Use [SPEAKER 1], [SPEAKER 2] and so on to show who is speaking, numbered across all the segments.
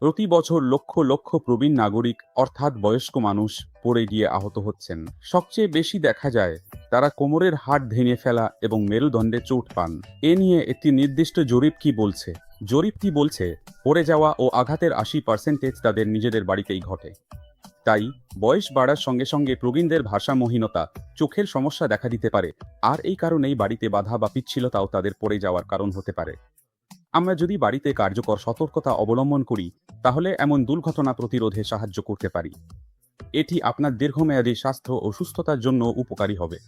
[SPEAKER 1] প্রতি বছর লক্ষ লক্ষ প্রবীণ নাগরিক, অর্থাৎ বয়স্ক মানুষ, পড়ে গিয়ে আহত হচ্ছেন। সবচেয়ে বেশি দেখা যায়, তারা কোমরের হাড় ভেঙে ফেলা এবং মেরুদণ্ডে চোট পান। এ নিয়ে একটি নির্দিষ্ট জরিপ কি বলছে? জরিপটি বলছে, পড়ে যাওয়া ও আঘাতের আশি পার্সেন্টেজ তাদের নিজেদের বাড়িতেই ঘটে। তাই, বয়স বাড়ার সঙ্গে সঙ্গে প্রবীণদের ভাষামহীনতা, চোখের সমস্যা দেখা দিতে পারে। আর এই কারণেই বাড়িতে বাধা বা পিচ্ছিলতাও তাদের পড়ে যাওয়ার কারণ হতে পারে। আমরা যদি বাড়িতে কার্যকর সতর্কতা অবলম্বন করি, তাহলে এমন দুর্ঘটনা প্রতিরোধে সাহায্য করতে পারি। এটি আপনার দীর্ঘমেয়াদী স্বাস্থ্য ও সুস্থতার জন্য উপকারী হবে।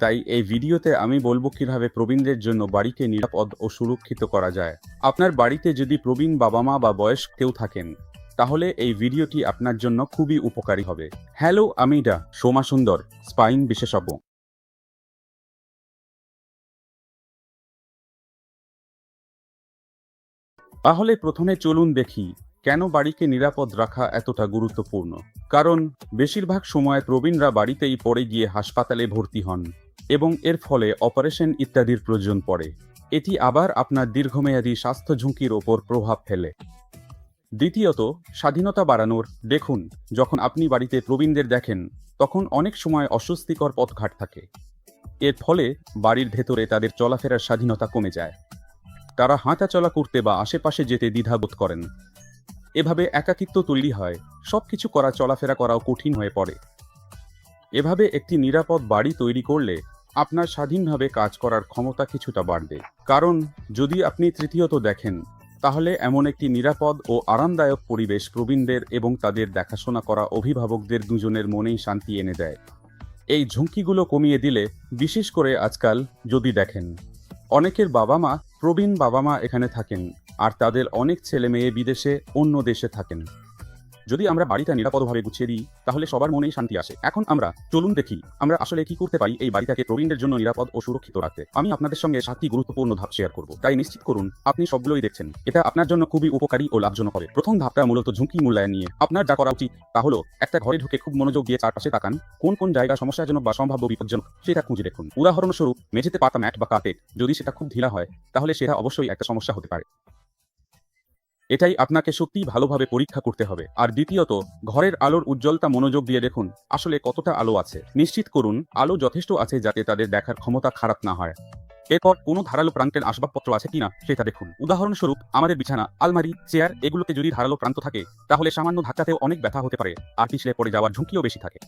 [SPEAKER 1] তাই এই ভিডিওতে আমি বলব কীভাবে প্রবীণদের জন্য বাড়িকে নিরাপদ ও সুরক্ষিত করা যায়। আপনার বাড়িতে যদি প্রবীণ বাবা মা বা বয়স্ক কেউ থাকেন, তাহলে এই ভিডিওটি আপনার জন্য খুবই উপকারী হবে। হ্যালো, আমি ডা, সোমা সুন্দর, স্পাইন বিশেষজ্ঞ। তাহলে প্রথমে চলুন দেখি কেন বাড়িকে নিরাপদ রাখা এতটা গুরুত্বপূর্ণ। কারণ বেশিরভাগ সময় প্রবীণরা বাড়িতেই পড়ে গিয়ে হাসপাতালে ভর্তি হন এবং এর ফলে অপারেশন ইত্যাদির প্রয়োজন পড়ে। এটি আবার আপনার দীর্ঘমেয়াদী স্বাস্থ্য ঝুঁকির ওপর প্রভাব ফেলে। দ্বিতীয়ত, স্বাধীনতা বাড়ানোর, দেখুন, যখন আপনি বাড়িতে প্রবীণদের দেখেন, তখন অনেক সময় অস্বস্তিকর পথঘাট থাকে। এর ফলে বাড়ির ভেতরে তাদের চলাফেরার স্বাধীনতা কমে যায়। তারা হাঁটাচলা করতে বা আশেপাশে যেতে দ্বিধাবোধ করেন। এভাবে একাকিত্ব তৈরি হয়, সবকিছু করা চলাফেরা করাও কঠিন হয়ে পড়ে। এভাবে একটি নিরাপদ বাড়ি তৈরি করলে আপনার স্বাধীনভাবে কাজ করার ক্ষমতা কিছুটা বাড়বে। কারণ, যদি আপনি তৃতীয়ত দেখেন, তাহলে এমন একটি নিরাপদ ও আরামদায়ক পরিবেশ প্রবীণদের এবং তাদের দেখাশোনা করা অভিভাবকদের দুজনের মনেই শান্তি এনে দেয়। এই ঝুঁকিগুলো কমিয়ে দিলে, বিশেষ করে আজকাল যদি দেখেন, অনেকের বাবা মা প্রবীণ বাবা মা এখানে থাকেন আর তাদের অনেক ছেলে মেয়ে বিদেশে অন্য দেশে থাকেন। যদি আমরা বাড়িটা নিরাপদভাবে গুছিয়ে দিই, তাহলে সবার মনেই শান্তি আসে। এখন আমরা, চলুন দেখি, আমরা আসলে কি করতে পারি এই বাড়িটাকে প্রবীণদের জন্য নিরাপদ ও সুরক্ষিত রাখতে। আমি আপনাদের সঙ্গে সাতটি গুরুত্বপূর্ণ ধাপ শেয়ার করব। তাই নিশ্চিত করুন, আপনি সবগুলোই দেখছেন। এটা আপনার জন্য খুবই উপকারী ও লাভজনক হবে। প্রথম ধাপটা মূলত ঝুঁকি মূল্যায়ন নিয়ে। আপনার যা করা উচিত, তা হলো, একটা ঘরে ঢুকে খুব মনোযোগ দিয়ে চারপাশে তাকান, কোন কোন জায়গা সমস্যাজনক বা সম্ভাব্য বিপজ্জনক, সেটা খুঁজে দেখুন। উদাহরণস্বরূপ, মেঝেতে পাতা ম্যাট বা কার্পেট, যদি সেটা খুব ঢিলা হয়, তাহলে সেটা অবশ্যই একটা সমস্যা হতে পারে। এটাই আপনাকে সত্যিই ভালোভাবে পরীক্ষা করতে হবে। আর দ্বিতীয়ত, ঘরের আলোর উজ্জ্বলতা মনোযোগ দিয়ে দেখুন, আসলে কতটা আলো আছে। নিশ্চিত করুন, আলো যথেষ্ট আছে যাতে তাদের দেখার ক্ষমতা খারাপ না হয়। এরপর কোনো ধারালো প্রান্তের আসবাবপত্র আছে কিনা, সেটা দেখুন। উদাহরণস্বরূপ, আমাদের বিছানা, আলমারি, চেয়ার, এগুলোতে যদি ধারালো প্রান্ত থাকে, তাহলে সামান্য ধাক্কাতেও অনেক ব্যথা হতে পারে, আর পিছলে পড়ে যাওয়ার ঝুঁকিও বেশি থাকে।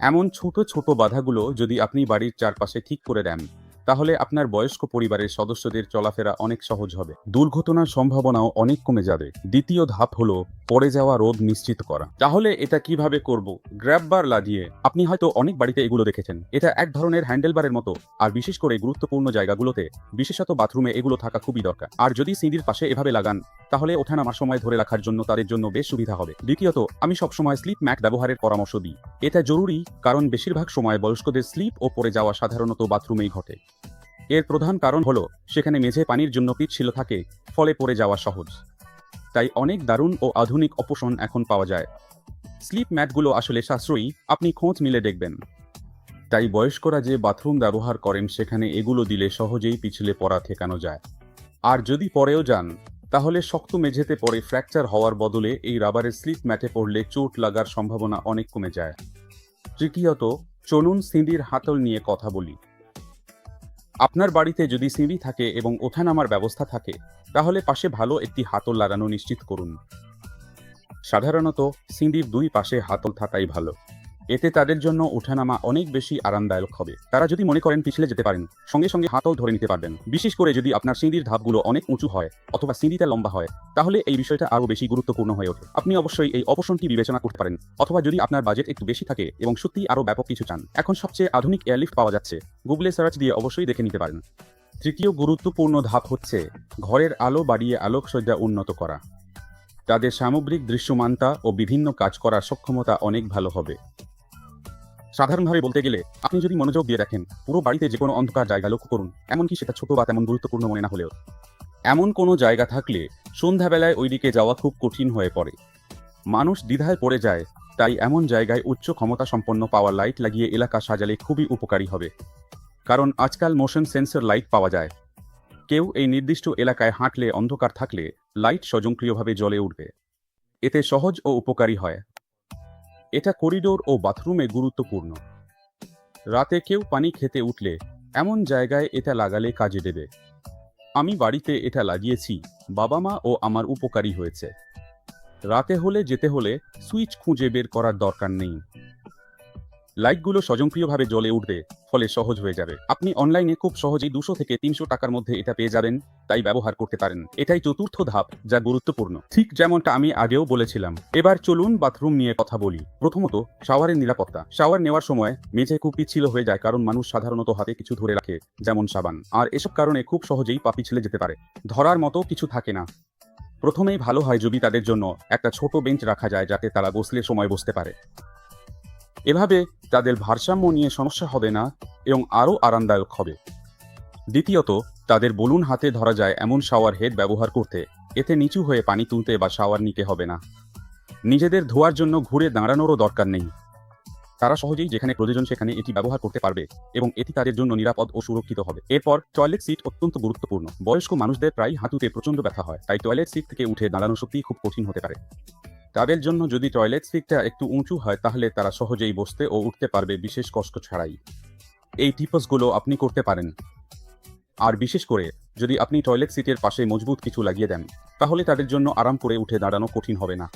[SPEAKER 1] এমন ছোট ছোট বাধাগুলো যদি আপনি বাড়ির চারপাশে ঠিক করে দেন তাহলে আপনার বয়স্ক পরিবারের সদস্যদের চলাফেরা অনেক সহজ হবে। দুর্ঘটনার সম্ভাবনাও অনেক কমে যাবে। দ্বিতীয় ধাপ হলো পড়ে যাওয়া রোধ নিশ্চিত করা। তাহলে এটা কীভাবে করব? গ্র্যাব বার লাগিয়ে। আপনি হয়তো অনেক বাড়িতে এগুলো দেখেছেন। এটা এক ধরনের হ্যান্ডেল বারের মতো। আর বিশেষ করে গুরুত্বপূর্ণ জায়গাগুলোতে, বিশেষত বাথরুমে এগুলো থাকা খুবই দরকার। আর যদি সিঁড়ির পাশে এভাবে লাগান, তাহলে ওঠানামার সময় ধরে রাখার জন্য তাদের জন্য বেশ সুবিধা হবে। দ্বিতীয়ত, আমি সবসময় স্লিপ ম্যাট ব্যবহারের পরামর্শ দিই। এটা জরুরি কারণ বেশিরভাগ সময় বয়স্কদের স্লিপ ও পড়ে যাওয়া সাধারণত বাথরুমেই ঘটে। এর প্রধান কারণ হলো, সেখানে মেঝে পানির জন্য পিচ্ছিল থাকে, ফলে পড়ে যাওয়া সহজ। তাই অনেক দারুণ ও আধুনিক অপশন এখন পাওয়া যায়। স্লিপ ম্যাটগুলো আসলে সাশ্রয়ী, আপনি খোঁজ মিলে দেখবেন। তাই বয়স্করা যে বাথরুম ব্যবহার করেন, সেখানে এগুলো দিলে সহজেই পিছলে পড়া ঠেকানো যায়। আর যদি পরেও যান তাহলে শক্ত মেঝেতে পড়ে ফ্র্যাকচার হওয়ার বদলে এই রাবারের স্লিপ ম্যাটে পড়লে চোট লাগার সম্ভাবনা অনেক কমে যায়। তৃতীয়ত, চলুন সিঁড়ির হাতল নিয়ে কথা বলি। আপনার বাড়িতে যদি সিঁড়ি থাকে এবং ওঠানামার ব্যবস্থা থাকে, তাহলে পাশে ভালো একটি হাতল লাগানো নিশ্চিত করুন। সাধারণত, সিঁড়ির দুই পাশে হাতল থাকাই ভালো। এতে তাদের জন্য ওঠানামা অনেক বেশি আরামদায়ক হবে। তারা যদি মনে করেন পিছলে যেতে পারেন, সঙ্গে সঙ্গে হাতও ধরে নিতে পারবেন। বিশেষ করে যদি আপনার সিঁড়ির ধাপগুলো অনেক উঁচু হয় অথবা সিঁড়িটা লম্বা হয়, তাহলে এই বিষয়টা আরও বেশি গুরুত্বপূর্ণ হয়ে ওঠে। আপনি অবশ্যই এই অপশনটি বিবেচনা করতে পারেন, অথবা যদি আপনার বাজেট একটু বেশি থাকে এবং সত্যি আরও ব্যাপক কিছু চান। এখন সবচেয়ে আধুনিক এয়ারলিফট পাওয়া যাচ্ছে। গুগলে সার্চ দিয়ে অবশ্যই দেখে নিতে পারেন। তৃতীয় গুরুত্বপূর্ণ ধাপ হচ্ছে ঘরের আলো বাড়িয়ে আলোকসজ্জা উন্নত করা। তাদের সামগ্রিক দৃশ্যমানতা ও বিভিন্ন কাজ করার সক্ষমতা অনেক ভালো হবে। সাধারণভাবে বলতে গেলে, আপনি যদি মনোযোগ দিয়ে দেখেন, পুরো বাড়িতে যে কোনো অন্ধকার জায়গা লক্ষ্য করুন, এমনকি সেটা ছোট বা তেমন গুরুত্বপূর্ণ মনে না হলেও। এমন কোনো জায়গা থাকলে সন্ধ্যাবেলায় ওইদিকে যাওয়া খুব কঠিন হয়ে পড়ে। মানুষ দ্বিধায় পড়ে যায়, তাই এমন জায়গায় উচ্চ ক্ষমতা সম্পন্ন পাওয়ার লাইট লাগিয়ে এলাকা সাজালে খুবই উপকারী হবে। কারণ আজকাল মোশন সেন্সর লাইট পাওয়া যায়। কেউ এই নির্দিষ্ট এলাকায় হাঁটলে, অন্ধকার থাকলে, লাইট স্বয়ংক্রিয়ভাবে জ্বলে উঠবে। এতে সহজ ও উপকারী হয়। এটা করিডোর ও বাথরুমে গুরুত্বপূর্ণ। রাতে কেউ পানি খেতে উঠলে এমন জায়গায় এটা লাগালে কাজে দেবে। আমি বাড়িতে এটা লাগিয়েছি, বাবা মা ও আমার উপকারী হয়েছে। রাতে হলে যেতে হলে সুইচ খুঁজে বের করার দরকার নেই। লাইটগুলো স্বয়ংক্রিয়ভাবে জ্বলে উঠবে, ফলে সহজ হয়ে যাবে। আপনি অনলাইনে খুব সহজেই দুশো থেকে তিনশো টাকার মধ্যে এটা পেয়ে যাবেন, তাই ব্যবহার করতে পারেন। এটাই চতুর্থ ধাপ, যা গুরুত্বপূর্ণ। ঠিক যেমনটা আমি আগেও বলেছিলাম। এবার চলুন বাথরুম নিয়ে কথা বলি। প্রথমত, শাওয়ারের নিরাপত্তা। শাওয়ার নেওয়ার সময় মেঝে খুব পিচ্ছিল হয়ে যায়, কারণ মানুষ সাধারণত হাতে কিছু ধরে রাখে, যেমন সাবান। আর এসব কারণে খুব সহজেই পা পিছলে যেতে পারে। ধরার মতো কিছু থাকে না। প্রথমেই ভালো হয় যদি তাদের জন্য একটা ছোট বেঞ্চ রাখা যায়, যাতে তারা বসলে সময় বসতে পারে। এভাবে তাদের ভারসাম্য নিয়ে সমস্যা হবে না এবং আরও আরামদায়ক হবে। দ্বিতীয়ত, তাদের বলুন হাতে ধরা যায় এমন শাওয়ার হেড ব্যবহার করতে, এতে নিচু হয়ে পানি তুলতে বা শাওয়ার নিতে হবে না। নিজেদের ধোয়ার জন্য ঘুরে দাঁড়ানোরও দরকার নেই। তারা সহজেই যেখানে প্রয়োজন সেখানে এটি ব্যবহার করতে পারবে এবং এটি তাদের জন্য নিরাপদ ও সুরক্ষিত হবে। এরপর টয়লেট সিট অত্যন্ত গুরুত্বপূর্ণ। বয়স্ক মানুষদের প্রায় হাঁটুতে প্রচণ্ড ব্যথা হয়, তাই টয়লেট সিট থেকে উঠে দাঁড়ানো সত্যিই খুব কঠিন হতে পারে। তাদের জন্য যদি টয়লেট সিটটা একটু উঁচু হয়, তাহলে তারা সহজেই বসতে ও উঠতে পারবে বিশেষ কষ্ট ছাড়াই। এই টিপসগুলো আপনি করতে পারেন। আর বিশেষ করে, যদি আপনি টয়লেট সিটের পাশে মজবুত কিছু লাগিয়ে দেন, তাহলে তাদের জন্য আরাম করে উঠে দাঁড়ানো কঠিন হবে না।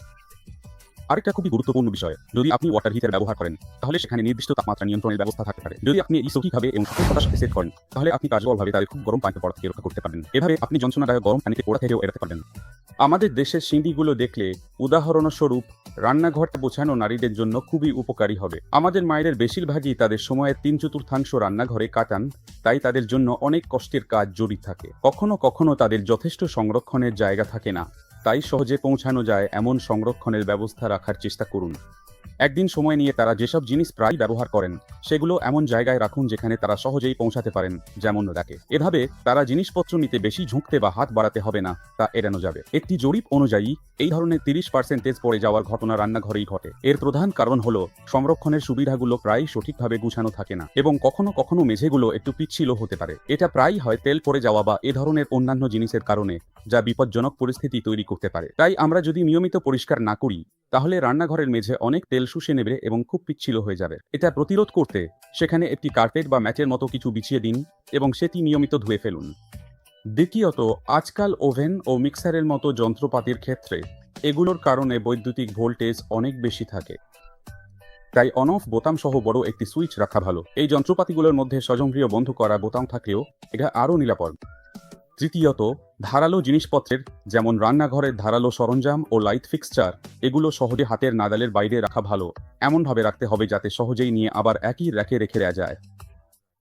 [SPEAKER 1] আরেকটা খুবই গুরুত্বপূর্ণ বিষয়, যদি আপনি ওয়াটার হিটার ব্যবহার করেন, তাহলে সেখানে নির্দিষ্ট তাপমাত্রা নিয়ন্ত্রণের ব্যবস্থা থাকতে পারে। যদি আপনি এই সঠিকভাবে এবং সাথে সেট করেন, তাহলে আপনি কার্যকরভাবে তাদের খুব গরম পানিতে পড়া থেকে রক্ষা করতে পারেন এভাবে আপনি যন্ত্রণাদায়ক গরম পানিতে পড়া থেকেও এড়াতে পারবেন। আমাদের দেশের সিঁড়িগুলো দেখলে উদাহরণস্বরূপ রান্নাঘরটা বোঝানো নারীদের জন্য খুবই উপকারী হবে। আমাদের মায়েদের বেশিরভাগই তাদের সময়ের তিন চতুর্থাংশ রান্নাঘরে কাটান, তাই তাদের জন্য অনেক কষ্টের কাজ জড়িত থাকে। কখনো কখনো তাদের যথেষ্ট সংরক্ষণের জায়গা থাকে না। তাই সহজে পৌঁছানো যায় এমন সংরক্ষণের ব্যবস্থা রাখার চেষ্টা করুন। একদিন সময় নিয়ে তারা যেসব জিনিস প্রায় ব্যবহার করেন, সেগুলো এমন জায়গায় রাখুন যেখানে তারা সহজেই পৌঁছাতে পারেন, যেমন ডাকে এভাবে তারা জিনিসপত্র নিতে বেশি ঝুঁকতে বা হাত বাড়াতে হবে না, তা এড়ানো যাবে। একটি জরিপ অনুযায়ী, এই ধরনের তিরিশ পার্সেন্টেজ পড়ে যাওয়ার ঘটনা রান্নাঘরেই ঘটে। এর প্রধান কারণ হলো, সংরক্ষণের সুবিধাগুলো প্রায় সঠিকভাবে গুছানো থাকে না, এবং কখনো কখনো মেঝেগুলো একটু পিচ্ছিল হতে পারে। এটা প্রায়ই হয় তেল পড়ে যাওয়া বা এ ধরনের অন্যান্য জিনিসের কারণে, যা বিপজ্জনক পরিস্থিতি তৈরি করতে পারে। তাই আমরা যদি নিয়মিত পরিষ্কার না করি, তাহলে রান্নাঘরের মেঝে অনেক তেল শুষে নেবে এবং খুব পিচ্ছিল হয়ে যাবে। এটা প্রতিরোধ করতে সেখানে একটি কার্পেট বা ম্যাচের মতো কিছু বিছিয়ে দিন এবং সেটি নিয়মিত ধুয়ে ফেলুন। দ্বিতীয়ত, আজকাল ওভেন ও মিক্সারের মতো যন্ত্রপাতির ক্ষেত্রে এগুলোর কারণে বৈদ্যুতিক ভোল্টেজ অনেক বেশি থাকে। তাই অন অফ বোতাম সহ বড় একটি সুইচ রাখা ভালো। এই যন্ত্রপাতিগুলোর মধ্যে স্বয়ংক্রিয় বন্ধ করা বোতাম থাকলেও এটা আরও নিরাপদ। তৃতীয়ত, ধারালো জিনিসপত্রের, যেমন রান্নাঘরের ধারালো সরঞ্জাম ও লাইট ফিক্সচার এগুলো সহজে হাতের নাগালের বাইরে রাখা ভালো। এমনভাবে রাখতে হবে যাতে সহজেই নিয়ে আবার একই র্যাকে রেখে দেওয়া যায়।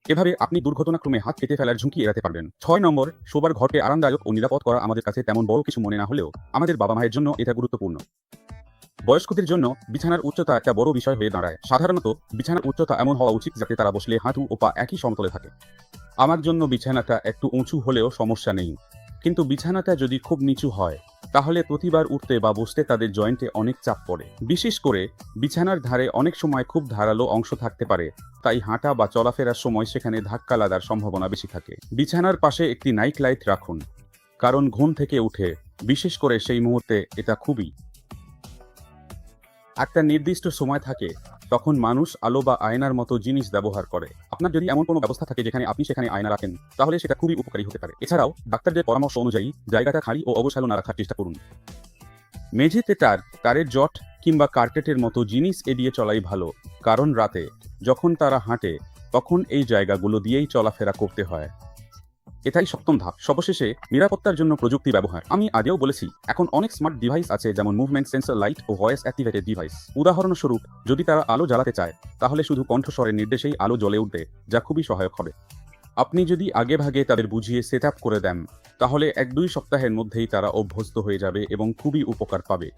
[SPEAKER 1] এভাবে আপনি দুর্ঘটনাক্রমে হাত কেটে ফেলার ঝুঁকি এড়াতে পারবেন। ছয় নম্বর, শোবার ঘরকে আরামদায়ক ও নিরাপদ করা আমাদের কাছে তেমন বড় কিছু মনে না হলেও, আমাদের বাবা মায়ের জন্য এটা গুরুত্বপূর্ণ। বয়স্কদের জন্য বিছানার উচ্চতা একটা বড় বিষয় হয়ে দাঁড়ায়। সাধারণত, বিছানার উচ্চতা এমন হওয়া উচিত যাতে তারা বসলে হাঁটু ও পা একই সমতলে থাকে। আমার জন্য বিছানাটা একটু উঁচু হলেও সমস্যা নেই। কিন্তু বিছানাটা যদি খুব নিচু হয়, তাহলে প্রতিবার উঠতে বা বসতে তাদের জয়েন্টে অনেক চাপ পড়ে। বিশেষ করে বিছানার ধারে অনেক সময় খুব ধারালো অংশ থাকতে পারে, তাই হাঁটা বা চলাফেরার সময় সেখানে ধাক্কা লাগার সম্ভাবনা বেশি থাকে। বিছানার পাশে একটি নাইট লাইট রাখুন, কারণ ঘুম থেকে উঠে, বিশেষ করে সেই মুহূর্তে এটা খুবই একটা নির্দিষ্ট সময় থাকে, তখন মানুষ আলো বা আয়নার মতো জিনিস ব্যবহার করে। আপনার যদি এমন কোনো ব্যবস্থা থাকে যেখানে আপনি সেখানে আয়না রাখেন, তাহলে সেটা খুবই উপকারী হতে পারে। এছাড়াও, ডাক্তারদের পরামর্শ অনুযায়ী জায়গাটা খালি ও অবসালো না রাখার চেষ্টা করুন। মেঝেতে তার, তারের জট কিংবা কার্পেটের মতো জিনিস এড়িয়ে চলাই ভালো, কারণ রাতে যখন তারা হাঁটে, তখন এই জায়গাগুলো দিয়েই চলাফেরা করতে হয়। এটাই সপ্তম ধাপ। সর্বশেষে নিরাপত্তার জন্য প্রযুক্তি ব্যবহার। আমি আগেও বলেছি, এখন অনেক স্মার্ট ডিভাইস আছে যেমন মুভমেন্ট সেন্সর লাইট ও ভয়েস অ্যাক্টিভেটেড ডিভাইস উদাহরণস্বরূপ, যদি তারা আলো জ্বালাতে চায়, তাহলে শুধু কণ্ঠস্বরের নির্দেশেই আলো জ্বলে উঠবে, যা খুবই সহায়ক হবে। আপনি যদি আগে ভাগে তাদের বুঝিয়ে সেট করে দেন, তাহলে এক দুই সপ্তাহের মধ্যেই তারা অভ্যস্ত হয়ে যাবে এবং খুবই উপকার পাবে।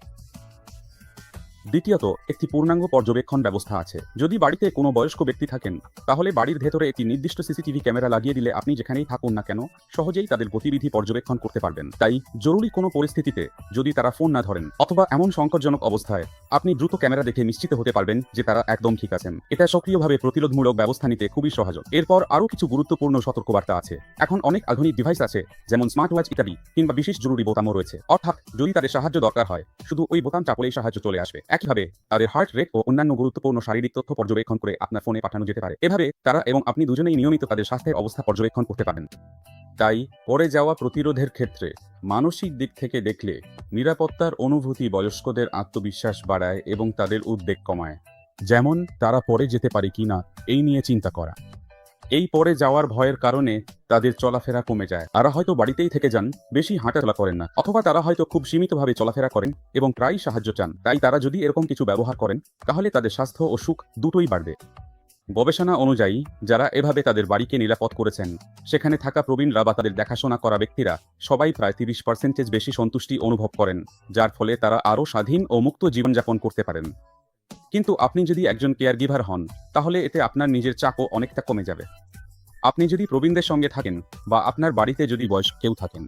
[SPEAKER 1] দ্বিতীয়ত, একটি পূর্ণাঙ্গ পর্যবেক্ষণ ব্যবস্থা আছে। যদি বাড়িতে কোনো বয়স্ক ব্যক্তি থাকেন, তাহলে বাড়ির ভেতরে একটি নির্দিষ্ট সিসিটিভি ক্যামেরা লাগিয়ে দিলে আপনি যেখানেই থাকুন না কেন, সহজেই তাদের গতিবিধি পর্যবেক্ষণ করতে পারবেন। তাই জরুরি কোনো পরিস্থিতিতে যদি তারা ফোন না ধরেন, অথবা এমন সংকটজনক অবস্থায়, আপনি দ্রুত ক্যামেরা দেখে নিশ্চিত হতে পারবেন যে তারা একদম ঠিক আছেন। এটা সক্রিয়ভাবে প্রতিরোধমূলক ব্যবস্থা নিতে খুবই সহজ। এরপর আরও কিছু গুরুত্বপূর্ণ সতর্কবার্তা আছে। এখন অনেক আধুনিক ডিভাইস আছে, যেমন স্মার্ট ওয়াচ ইত্যাদি, কিংবা বিশেষ জরুরি বোতামও রয়েছে। অর্থাৎ যদি তাদের সাহায্য দরকার হয়, শুধু ওই বোতাম চাপলেই সাহায্য চলে আসবে। একইভাবে তাদের হার্ট রেট ও অন্যান্য গুরুত্বপূর্ণ শারীরিক তথ্য পর্যবেক্ষণ করে আপনার ফোনে পাঠানো যেতে পারে। এভাবে তারা এবং আপনি দুজনেই নিয়মিত তাদের স্বাস্থ্যের অবস্থা পর্যবেক্ষণ করতে পারেন। তাই পরে যাওয়া প্রতিরোধের ক্ষেত্রে মানসিক দিক থেকে দেখলে নিরাপত্তার অনুভূতি বয়স্কদের আত্মবিশ্বাস বাড়ায় এবং তাদের উদ্বেগ কমায়। যেমন, তারা পরে যেতে পারে কিনা, এই নিয়ে চিন্তা করা। এই পরে যাওয়ার ভয়ের কারণে তাদের চলাফেরা কমে যায়। তারা হয়তো বাড়িতেই থেকে যান, বেশি হাঁটাচলা করেন না, অথবা তারা হয়তো খুব সীমিতভাবে চলাফেরা করেন এবং প্রায়ই সাহায্য চান। তাই তারা যদি এরকম কিছু ব্যবহার করেন, তাহলে তাদের স্বাস্থ্য ও সুখ দুটোই বাড়বে। গবেষণা অনুযায়ী, যারা এভাবে তাদের বাড়িকে নিরাপদ করেছেন, সেখানে থাকা প্রবীণরা বা তাদের দেখাশোনা করা ব্যক্তিরা সবাই প্রায় তিরিশ পার্সেন্টেজ বেশি সন্তুষ্টি অনুভব করেন, যার ফলে তারা আরও স্বাধীন ও মুক্ত জীবনযাপন করতে পারেন। কিন্তু আপনি যদি একজন কেয়ার গিভার হন, তাহলে এতে আপনার নিজের চাপও অনেকটা কমে যাবে। আপনি যদি প্রবীণদের সঙ্গে থাকেন বা আপনার বাড়িতে যদি বয়স্ক কেউ থাকেন,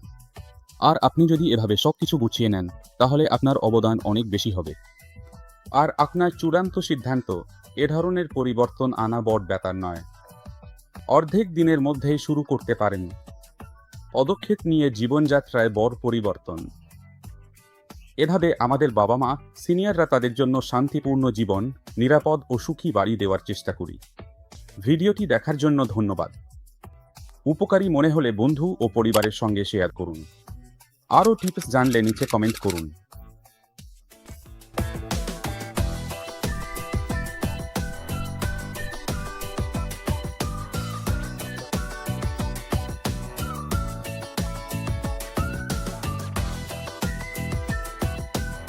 [SPEAKER 1] আর আপনি যদি এভাবে সব কিছু গুছিয়ে নেন, তাহলে আপনার অবদান অনেক বেশি হবে। আর আপনার চূড়ান্ত সিদ্ধান্ত এ ধরনের পরিবর্তন আনা বড় ব্যাপার নয়। অর্ধেক দিনের মধ্যেই শুরু করতে পারেন। পদক্ষেপ নিয়ে জীবনযাত্রায় বড় পরিবর্তন। এভাবে আমাদের বাবা মা সিনিয়ররা তাদের জন্য শান্তিপূর্ণ জীবন, নিরাপদ ও সুখী বাড়ি দেওয়ার চেষ্টা করি। ভিডিওটি দেখার জন্য ধন্যবাদ। উপকারী মনে হলে বন্ধু ও পরিবারের সঙ্গে শেয়ার করুন। আরও টিপস জানলে নিচে কমেন্ট করুন।